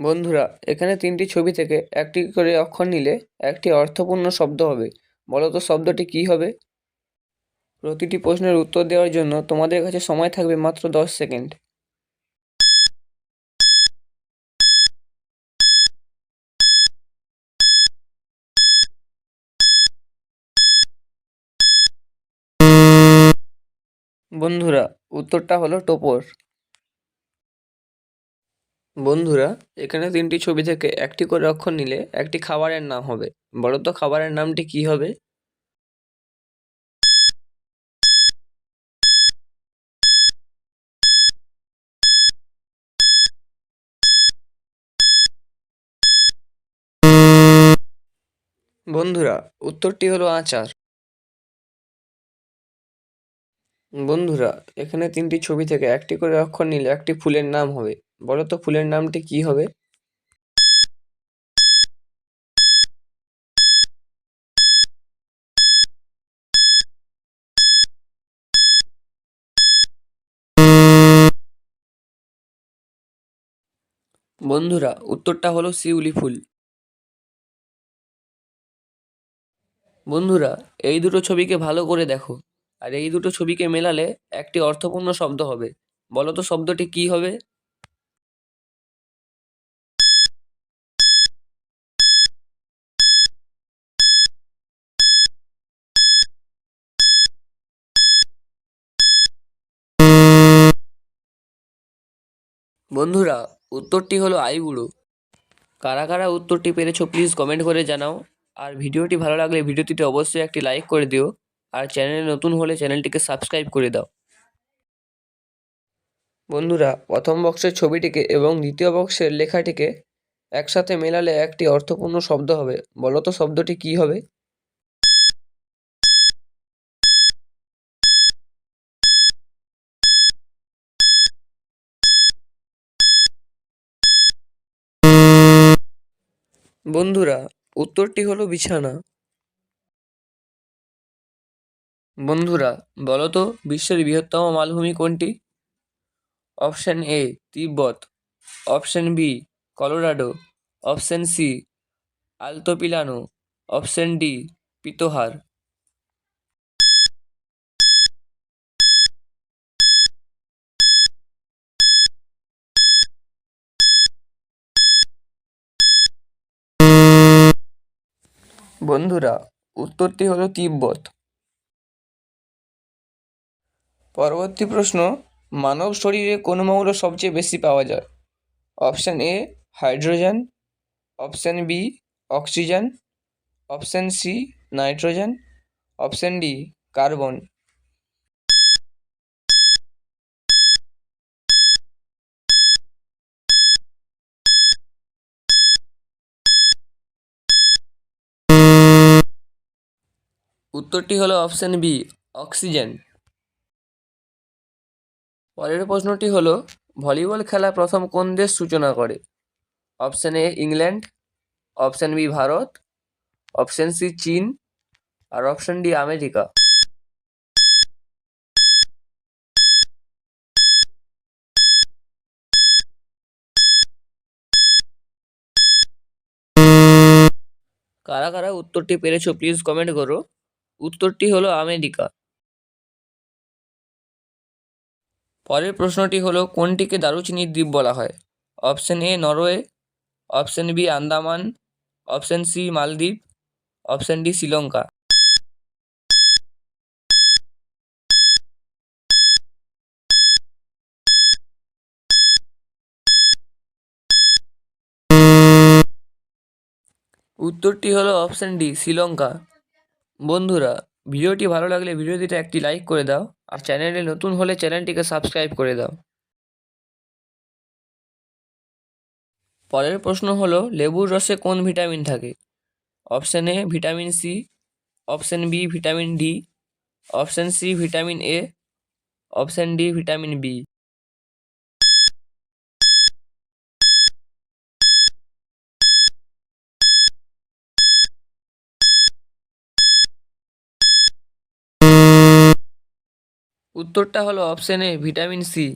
বন্ধুরা, এখানে তিনটি ছবি থেকে একটি করে অক্ষর নিলে একটি অর্থপূর্ণ শব্দ হবে। বলো তো শব্দটি কী হবে? প্রতিটি প্রশ্নের উত্তর দেওয়ার জন্য তোমাদের কাছে সময় থাকবে মাত্র দশ সেকেন্ড। বন্ধুরা, উত্তরটা হলো টোপর। বন্ধুরা, এখানে তিনটি ছবি থেকে একটি করে অক্ষর নিলে একটি খাবারের নাম হবে। বলো তো খাবারের নামটি কী হবে? বন্ধুরা, উত্তরটি হলো আচার। বন্ধুরা, এখানে তিনটি ছবি থেকে একটি করে অক্ষর নিলে একটি ফুলের নাম হবে। বলো তো ফুলের নামটি কী হবে? বন্ধুরা, উত্তরটা হলো শিউলি ফুল। বন্ধুরা, এই দুটো ছবিকে ভালো করে দেখো। আর এই দুটো ছবিকে মেলালে একটি অর্থপূর্ণ শব্দ হবে। বলো তো শব্দটি কী হবে? বন্ধুরা, উত্তরটি হলো আইবুড়ো। কারা কারা উত্তরটি পেরেছ প্লিজ কমেন্ট করে জানাও। আর ভিডিওটি ভালো লাগলে ভিডিওটিতে অবশ্যই একটি লাইক করে দিও। আর চ্যানেলে নতুন হলে চ্যানেলটিকে সাবস্ক্রাইব করে দাও। বন্ধুরা, প্রথম বক্সের ছবিটিকে এবং দ্বিতীয় বক্সের লেখাটিকে একসাথে মেলালে একটি অর্থপূর্ণ শব্দ হবে। বলো তো শব্দটি কী হবে? বন্ধুরা, উত্তরটি হলো বিছানা। বন্ধুরা, বলতো বিশ্বের বৃহত্তম মালভূমি কোনটি? Option A, Tibet. Option B, Colorado. Option C, Altiplano. Option D, Potohar. বন্ধুরা, উত্তরটি হলো তিব্বত। পরবর্তী প্রশ্ন, মানব শরীরে কোন মৌল সবচেয়ে বেশি পাওয়া যায়? Option A, hydrogen. Option B, oxygen. Option C, nitrogen. Option D, carbon. উত্তরটি হলো অপশান বি, অক্সিজেন। পরের প্রশ্নটি হলো, ভলিবল খেলা প্রথম কোন দেশ সূচনা করে? Option A, England. Option B, Bharat. Option C, চীন। আর অপশান ডি, আমেরিকা। কারা কারা উত্তরটি পেরেছ প্লিজ কমেন্ট করো। উত্তরটি হলো আমেরিকা। পরের প্রশ্নটি হলো, কোনটিকে দারুচিনির দ্বীপ বলা হয়? Option A, Norway, option B, Andaman, option C, মালদ্বীপ, অপশান ডি, শ্রীলঙ্কা। উত্তরটি হলো অপশান ডি, শ্রীলঙ্কা। বন্ধুরা, ভিডিওটি ভালো লাগলে ভিডিওটিতে একটি লাইক করে দাও আর চ্যানেলে নতুন হলে চ্যানেলটিকে সাবস্ক্রাইব করে দাও। পরের প্রশ্ন হলো, লেবুর রসে কোন ভিটামিন থাকে? Option A vitamin C option B vitamin D option C vitamin A option D vitamin B উত্তরটা হলো অপশান এ ভিটামিন সি